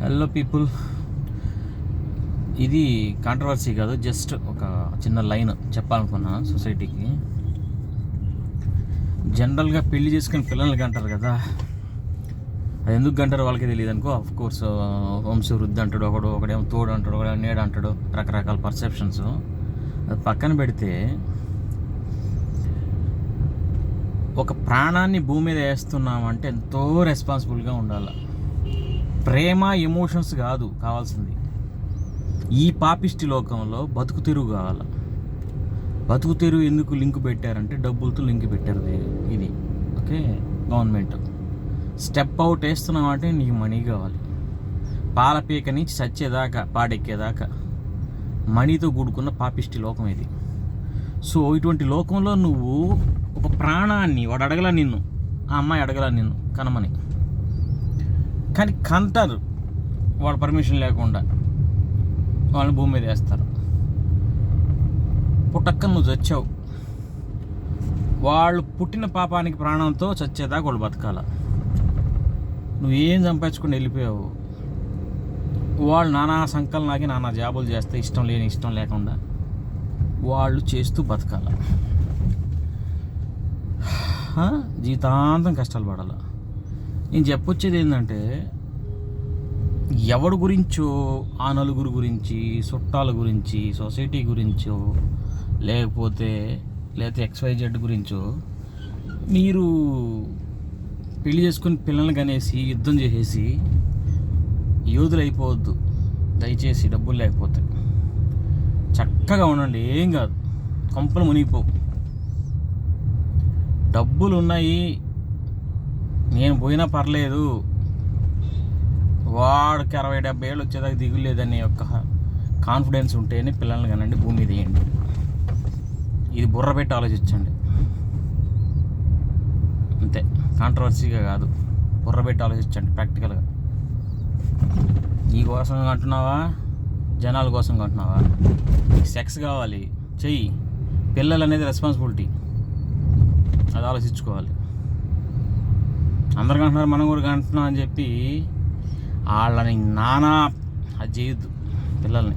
Hello people ఇది controversy కాదు just ఒక చిన్న లైన్ చెప్పాలనుకున్నా సొసైటీకి జనరల్గా పెళ్ళి చేసుకుని పిల్లలకి అంటారు కదా అది ఎందుకు అంటారు వాళ్ళకి తెలియదు అనుకో. అఫ్ కోర్స్ వంశవృద్ధి అంటాడు ఒకడు ఒకడేమో తోడు అంటాడు ఒకడేమో నేడు అంటాడు రకరకాల పర్సెప్షన్స్ అది పక్కన పెడితే ఒక ప్రాణాన్ని భూమి మీద వేస్తున్నామంటే ఎంతో రెస్పాన్సిబుల్గా ఉండాలి. ప్రేమ ఎమోషన్స్ కాదు కావాల్సింది. ఈ పాపిష్టి లోకంలో బతుకు తెరువు కావాలి? బతుకు తెరువు ఎందుకు లింక్ పెట్టారంటే డబ్బులతో లింక్ పెట్టారు ఇది- ఓకే? గవర్నమెంట్. స్టెప్ అవుట్ వేస్తున్నామంటే నీకు మనీ కావాలి. పాల పీక నుంచి చచ్చేదాకా పాడెక్కేదాకా మనీతో కూడుకున్న పాపిష్టి లోకం ఇది. సో ఇటువంటి లోకంలో నువ్వు ఒక ప్రాణాన్ని వాడు అడగల నిన్ను. ఆ అమ్మాయి అడగల నిన్ను కనమని. కానీ కంటారు వాళ్ళ పర్మిషన్ లేకుండా వాళ్ళని భూమి మీద వేస్తారు. పుట్టక్క నువ్వు చచ్చావు. వాళ్ళు పుట్టిన పాపానికి ప్రాణంతో చచ్చేదాకా వాళ్ళు బతకాల. నువ్వేం సంపాదించుకుని వెళ్ళిపోయావు? వాళ్ళు నానా సంకలనాకి నానా జాబులు చేస్తే ఇష్టం లేని ఇష్టం లేకుండా వాళ్ళు చేస్తూ బతకాల. జీవితాంతం కష్టాలు పడాలా. నేను చెప్పొచ్చేది ఏంటంటే ఎవడి గురించో ఆ నలుగురు గురించి చుట్టాల గురించి సొసైటీ గురించో లేకపోతే లేకపోతే ఎక్స్వైజెడ్ గురించో మీరు పెళ్ళి చేసుకుని పిల్లల్ని కనేసి యుద్ధం చేసేసి యోధులు అయిపోవద్దు దయచేసి డబ్బులు లేకపోతే. చక్కగా ఉండండి. ఏం కాదు. కొంపలు మునిగిపోవు. డబ్బులు ఉన్నాయి నేను పోయినా పర్లేదు. వాడికి అరవై డెబ్బై ఏళ్ళు వచ్చేదాకా దిగులేదనే యొక్క కాన్ఫిడెన్స్ ఉంటేనే పిల్లల్ని కనండి భూమి మీద వేయండి. ఇది బుర్ర పెట్టి ఆలోచించండి. అంతే. కాంట్రవర్సీగా కాదు. బుర్ర పెట్టి ఆలోచించండి ప్రాక్టికల్గా నీ కోసం అంటున్నావా? జనాల కోసం అంటున్నావా? సెక్స్ కావాలి. చెయ్యి. పిల్లలు అనేది రెస్పాన్సిబిలిటీ అది ఆలోచించుకోవాలి. అందరు కంటున్నారు మనం కూడా కంటున్నాం అని చెప్పి వాళ్ళని నానా అది చేయొద్దు పిల్లల్ని.